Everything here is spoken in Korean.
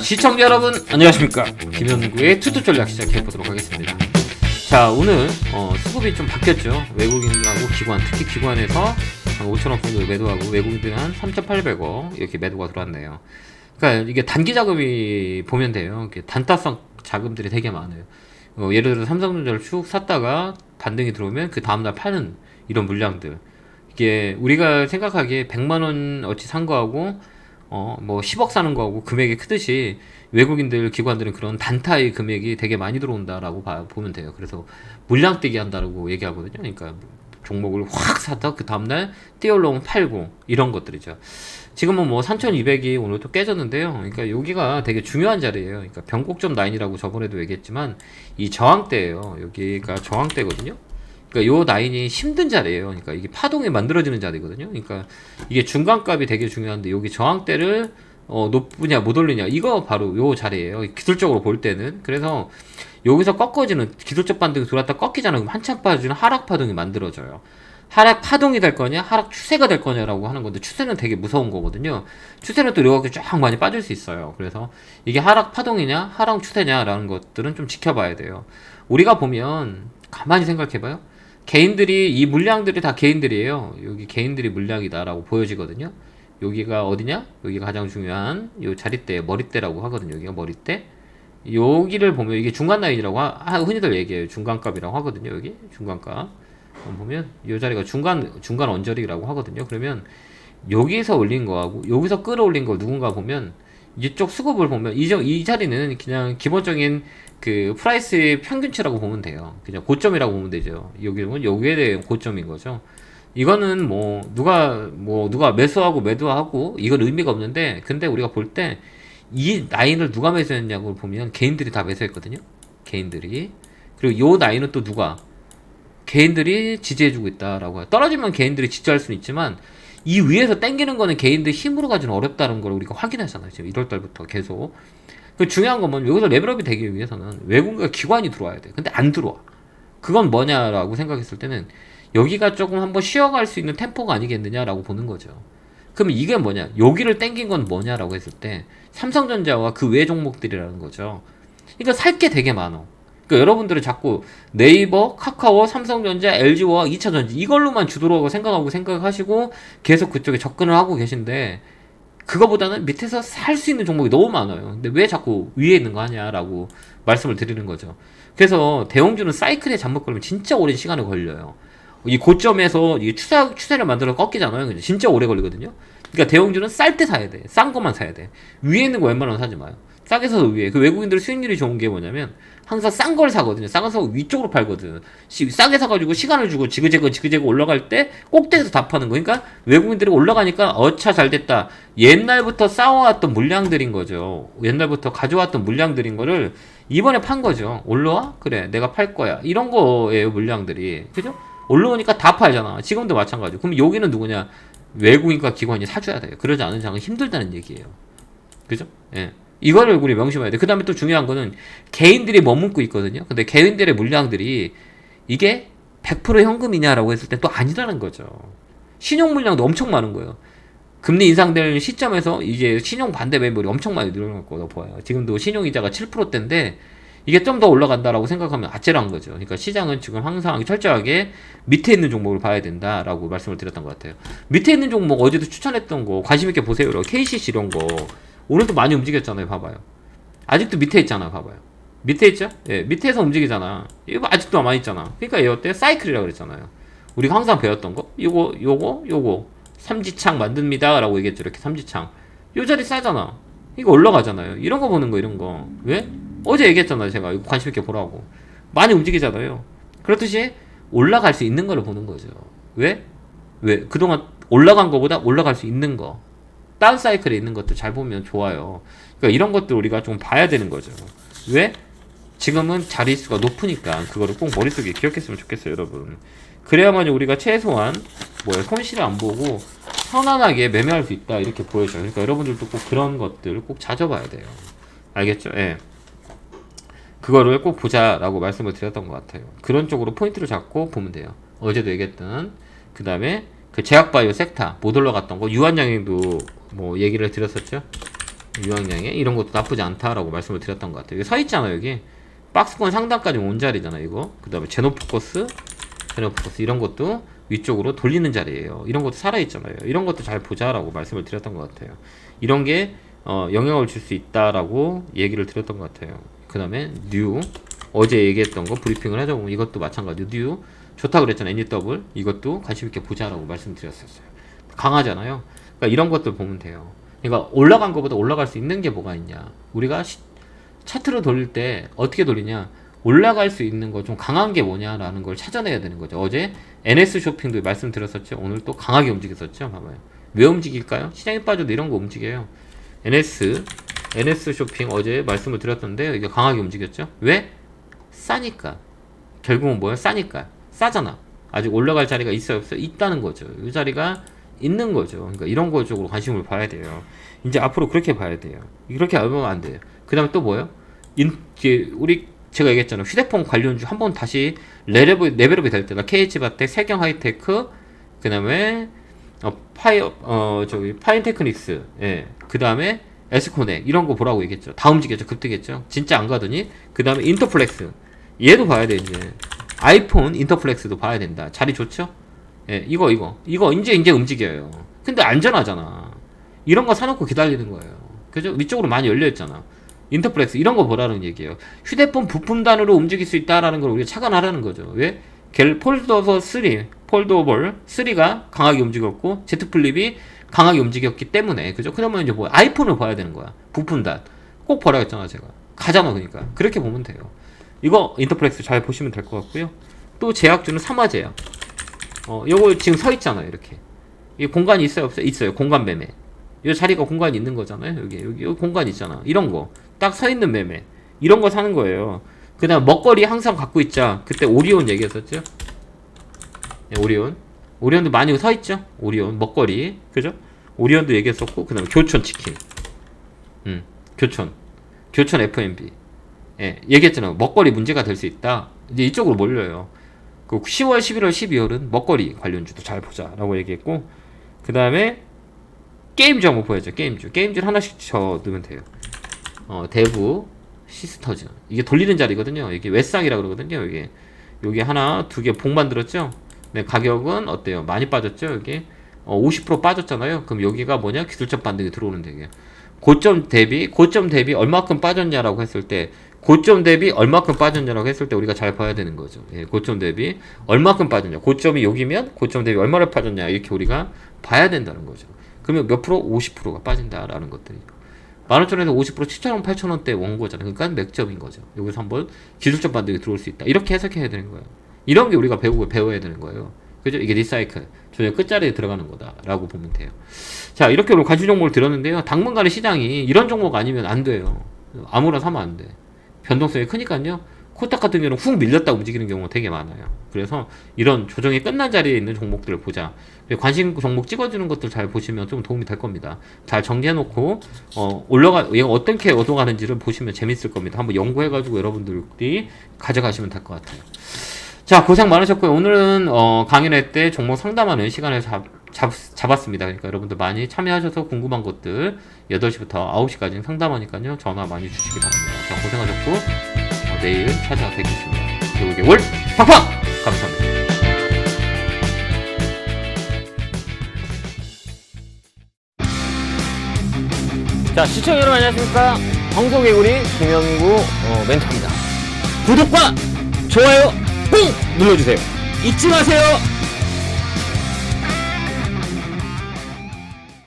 시청자 여러분 안녕하십니까 김현구의 투투 전략 시작해 보도록 하겠습니다. 자 오늘 어, 수급이 좀 바뀌었죠. 외국인하고 기관 특히 기관에서 한 5천억 정도 매도하고 외국인들은 한 3,800억 이렇게 매도가 들어왔네요. 그러니까 이게 단기 자금이 보면 돼요. 단타성 자금들이 되게 많아요. 어, 예를 들어 삼성전자를 쭉 샀다가 반등이 들어오면 그 다음날 파는 이런 물량들. 이게 우리가 생각하기에 100만 원 어치 산 거하고 어, 뭐 10억 사는 거하고 금액이 크듯이 외국인들 기관들은 그런 단타의 금액이 되게 많이 들어온다라고 봐, 보면 돼요. 그래서 물량 뛰기 한다라고 얘기하거든요. 그러니까 종목을 확 사다 그 다음날 띄올라오면 팔고 이런 것들이죠. 지금은 뭐 3,200이 오늘 또 깨졌는데요. 그러니까 여기가 되게 중요한 자리예요. 그러니까 변곡점 라인이라고 저번에도 얘기했지만 이 저항대예요. 여기가 저항대거든요. 그러니까 요 라인이 힘든 자리예요. 그러니까 이게 파동이 만들어지는 자리거든요. 그러니까 이게 중간값이 되게 중요한데 여기 저항대를 어, 높으냐 못 올리냐 이거 바로 요 자리예요. 기술적으로 볼 때는 그래서 여기서 꺾어지는 기술적 반등이 들어왔다 꺾이잖아요. 그럼 한참 빠지는 하락 파동이 만들어져요. 하락 파동이 될 거냐, 하락 추세가 될 거냐라고 하는 건데 추세는 되게 무서운 거거든요. 추세는 또 이렇게 쫙 많이 빠질 수 있어요. 그래서 이게 하락 파동이냐, 하락 추세냐라는 것들은 좀 지켜봐야 돼요. 우리가 보면 가만히 생각해봐요. 개인들이 이 물량들이 다 개인들이에요. 여기 개인들이 물량이다라고 보여지거든요. 여기가 어디냐? 여기가 가장 중요한 요 자리대 머리대라고 하거든요. 여기가 머리대. 여기를 보면 이게 중간 라인이라고 하, 흔히들 얘기해요. 중간값이라고 하거든요. 여기 중간값. 보면 이 자리가 중간 중간 언저리라고 하거든요. 그러면 여기서 올린 거하고 여기서 끌어올린 거 누군가 보면 이쪽 수급을 보면 이, 이 자리는 그냥 기본적인 그 프라이스의 평균치라고 보면 돼요. 그냥 고점이라고 보면 되죠. 여기는 여기에 대한 고점인 거죠. 이거는 뭐 누가 뭐 누가 매수하고 매도하고 이건 의미가 없는데 근데 우리가 볼 때 이 라인을 누가 매수했냐고 보면 개인들이 다 매수했거든요. 개인들이 그리고 요 라인은 또 누가 개인들이 지지해주고 있다라고. 떨어지면 개인들이 지지할 수는 있지만 이 위에서 땡기는 거는 개인들 힘으로 가지는 어렵다는 걸 우리가 확인했잖아요. 지금 1월 달부터 계속. 그 중요한 건 뭐냐면 여기서 레벨업이 되기 위해서는 외국인과 기관이 들어와야 돼. 근데 안 들어와. 그건 뭐냐라고 생각했을 때는 여기가 조금 한번 쉬어갈 수 있는 템포가 아니겠느냐라고 보는 거죠. 그러면 이게 뭐냐? 여기를 땡긴 건 뭐냐라고 했을 때 삼성전자와 그 외 종목들이라는 거죠. 그러니까 살 게 되게 많어. 그러니까 여러분들은 자꾸 네이버, 카카오, 삼성전자, LG와 2차전지 이걸로만 주도라고 생각하고 생각하시고 계속 그쪽에 접근을 하고 계신데 그거보다는 밑에서 살 수 있는 종목이 너무 많아요. 근데 왜 자꾸 위에 있는 거 하냐라고 말씀을 드리는 거죠. 그래서 대형주는 사이클에 잘못 걸리면 진짜 오랜 시간이 걸려요. 이 고점에서 이 추세, 추세를 만들어 꺾이잖아요. 진짜 오래 걸리거든요. 그러니까 대형주는 쌀 때 사야 돼. 싼 것만 사야 돼. 위에 있는 거 웬만하면 사지 마요. 싸게 사서 위에. 그 외국인들 수익률이 좋은 게 뭐냐면 항상 싼 걸 사거든요. 싼거 사고 위쪽으로 팔거든. 시, 싸게 사가지고 시간을 주고 지그재그 지그재그 올라갈 때 꼭대기에서 다 파는 거. 그러니까 외국인들이 올라가니까 어차 잘 됐다. 옛날부터 쌓아왔던 물량들인 거죠. 옛날부터 가져왔던 물량들인 거를 이번에 판 거죠. 올라와? 그래. 내가 팔 거야. 이런 거예요, 물량들이. 그죠? 올라오니까 다 팔잖아. 지금도 마찬가지. 그럼 여기는 누구냐? 외국인과 기관이 사줘야 돼요. 그러지 않은 장은 힘들다는 얘기예요. 그죠? 예. 이거를 우리 명심해야 돼. 그 다음에 또 중요한 거는 개인들이 머문고 있거든요. 근데 개인들의 물량들이 이게 100% 현금이냐라고 했을 때 또 아니라는 거죠. 신용 물량도 엄청 많은 거예요. 금리 인상될 시점에서 이제 신용 반대 매물이 엄청 많이 늘어날 거라고 보여요. 지금도 신용 이자가 7%대인데 이게 좀 더 올라간다라고 생각하면 아찔한 거죠. 그러니까 시장은 지금 항상 철저하게 밑에 있는 종목을 봐야 된다라고 말씀을 드렸던 것 같아요. 밑에 있는 종목 어제도 추천했던 거 관심 있게 보세요. KCC 이런 거 오늘도 많이 움직였잖아요. 봐봐요. 아직도 밑에 있잖아. 봐봐요. 밑에 있죠? 예, 밑에서 움직이잖아. 이거 아직도 남아 있잖아. 그러니까 이거 어때? 사이클이라고 그랬잖아요. 우리가 항상 배웠던 거. 요거, 요거, 요거. 삼지창 만듭니다 라고 얘기했죠. 이렇게 삼지창. 요 자리 싸잖아. 이거 올라가잖아요. 이런 거 보는 거, 이런 거. 왜? 어제 얘기했잖아요. 제가 이거 관심 있게 보라고. 많이 움직이잖아요. 그렇듯이 올라갈 수 있는 거를 보는 거죠. 왜? 왜? 그동안 올라간 거보다 올라갈 수 있는 거. 다운 사이클에 있는 것도 잘 보면 좋아요. 그러니까 이런 것들 우리가 좀 봐야 되는 거죠. 왜? 지금은 자릿수가 높으니까 그거를 꼭 머릿속에 기억했으면 좋겠어요, 여러분. 그래야만 우리가 최소한 뭐야 손실을 안 보고 편안하게 매매할 수 있다 이렇게 보여줘요. 그러니까 여러분들도 꼭 그런 것들을 꼭 찾아봐야 돼요. 알겠죠? 예. 그거를 꼭 보자라고 말씀을 드렸던 것 같아요. 그런 쪽으로 포인트를 잡고 보면 돼요. 어제도 얘기했던 그 다음에 그 제약바이오 섹터 못 올라갔던 거 유한양행도 뭐 얘기를 드렸었죠. 유황량에 이런 것도 나쁘지 않다라고 말씀을 드렸던 것 같아요. 여기 서 있잖아요, 여기. 박스권 상단까지 온 자리잖아, 이거. 그 다음에 제노포커스, 제노포커스 이런 것도 위쪽으로 돌리는 자리예요. 이런 것도 살아있잖아요. 이런 것도 잘 보자라고 말씀을 드렸던 것 같아요. 이런 게 어, 영향을 줄 수 있다라고 얘기를 드렸던 것 같아요. 그 다음에 뉴 어제 얘기했던 거 브리핑을 하자 보면 이것도 마찬가지로 뉴 좋다 그랬잖아요. NUW 이것도 관심 있게 보자라고 말씀드렸었어요. 강하잖아요. 그러니까 이런 것들 보면 돼요. 그러니까 올라간 것보다 올라갈 수 있는 게 뭐가 있냐. 우리가 시, 차트를 돌릴 때 어떻게 돌리냐. 올라갈 수 있는 거 좀 강한 게 뭐냐라는 걸 찾아내야 되는 거죠. 어제 NS 쇼핑도 말씀드렸었죠. 오늘 또 강하게 움직였었죠. 봐봐요. 왜 움직일까요? 시장이 빠져도 이런 거 움직여요. NS NS 쇼핑 어제 말씀을 드렸던데 이게 강하게 움직였죠. 왜? 싸니까. 결국은 뭐야? 싸니까. 싸잖아. 아직 올라갈 자리가 있어요, 없어요? 있다는 거죠. 이 자리가 있는 거죠. 그러니까 이런 거 쪽으로 관심을 봐야 돼요. 이제 앞으로 그렇게 봐야 돼요. 이렇게 알면 안 돼요. 그 다음에 또 뭐예요? 인, 이제 우리 제가 얘기했잖아요. 휴대폰 관련주 한 번 다시 레벨업, 레벨업이 될 때가 KH바텍, 세경 하이테크, 그 다음에 어, 파이, 어, 저기, 파인테크닉스, 예. 그 다음에 에스코넥, 이런 거 보라고 얘기했죠. 다 움직였죠. 급등했죠. 진짜 안 가더니, 그 다음에 인터플렉스. 얘도 봐야 돼, 이제. 아이폰 인터플렉스도 봐야 된다. 자리 좋죠? 예, 이거, 이거. 이거 이제, 이제 움직여요. 근데 안전하잖아. 이런 거 사놓고 기다리는 거예요. 그죠? 위쪽으로 많이 열려 있잖아. 인터플렉스, 이런 거 보라는 얘기예요. 휴대폰 부품단으로 움직일 수 있다라는 걸 우리가 착안하라는 거죠. 왜? 갤 폴더버 3, 폴더블 3가 강하게 움직였고, Z 플립이 강하게 움직였기 때문에, 그죠? 그러면 이제 뭐, 아이폰을 봐야 되는 거야. 부품 단. 꼭 보라 했잖아, 제가. 가잖아, 그러니까. 그렇게 보면 돼요. 이거 인터플렉스 잘 보시면 될 것 같고요. 또 제약주는 삼화제약. 어, 요거 지금 서 있잖아요, 이렇게. 이 공간이 있어요, 없어요? 있어요. 공간 매매. 이 자리가 공간이 있는 거잖아요. 여기, 여기, 여기 공간 있잖아. 이런 거. 딱 서 있는 매매. 이런 거 사는 거예요. 그 다음 먹거리 항상 갖고 있자. 그때 오리온 얘기했었죠? 네, 오리온. 오리온도 많이 서 있죠? 오리온. 먹거리. 그죠? 오리온도 얘기했었고, 그 다음에 교촌 치킨. 음, 교촌. 교촌 FMB. 예, 얘기했잖아요. 먹거리 문제가 될 수 있다. 이제 이쪽으로 몰려요. 그 10월, 11월, 12월은 먹거리 관련주도 잘 보자라고 얘기했고, 그 다음에 게임주 한번 보여줘. 게임주. 게임주를 하나씩 쳐 넣으면 돼요. 어, 대부, 시스터즈. 이게 돌리는 자리거든요. 이게 웨쌍이라 그러거든요. 이게 여기 하나, 두 개 봉 만들었죠. 네, 가격은 어때요? 많이 빠졌죠. 여기 어, 50% 빠졌잖아요. 그럼 여기가 뭐냐? 기술적 반등이 들어오는 데게. 고점 대비 고점 대비 얼마큼 빠졌냐라고 했을 때 고점 대비 얼마큼 빠졌냐라고 했을 때 우리가 잘 봐야 되는 거죠. 예, 고점 대비 얼마큼 빠졌냐. 고점이 여기면 고점 대비 얼마를 빠졌냐 이렇게 우리가 봐야 된다는 거죠. 그러면 몇 프로? 50%가 빠진다라는 것들이죠. 15,000원에서 50% 7,000원, 8,000원대 원 거잖아요. 그러니까 맥점인 거죠. 여기서 한번 기술적 반등이 들어올 수 있다. 이렇게 해석해야 되는 거예요. 이런 게 우리가 배우고 배워야 되는 거예요. 그죠? 이게 리사이클. 전혀 끝자리에 들어가는 거다라고 보면 돼요. 자, 이렇게 오늘 관심 종목을 들었는데요. 당분간의 시장이 이런 종목 아니면 안 돼요. 아무나 사면 안 돼. 변동성이 크니까요. 코딱 같은 경우는 훅 밀렸다 움직이는 경우가 되게 많아요. 그래서 이런 조정이 끝난 자리에 있는 종목들을 보자. 관심 종목 찍어주는 것들 잘 보시면 좀 도움이 될 겁니다. 잘 정리해놓고 어, 올라가 얘가 어떻게 얻어가는지를 보시면 재밌을 겁니다. 한번 연구해가지고 여러분들이 가져가시면 될 것 같아요. 자 고생 많으셨고요. 오늘은 어, 강연회 때 종목 상담하는 시간을 잡, 잡, 잡았습니다. 그러니까 여러분들 많이 참여하셔서 궁금한 것들 8시부터 9시까지 상담하니까요. 전화 많이 주시기 바랍니다. 자 고생하셨고 어, 내일 찾아뵙겠습니다. 그리고 이게 월 팡팡 감사합니다. 자, 시청자 여러분 안녕하십니까? 황소개구리 김영구 어, 멘토입니다. 구독과 좋아요 꼭 눌러주세요. 잊지 마세요.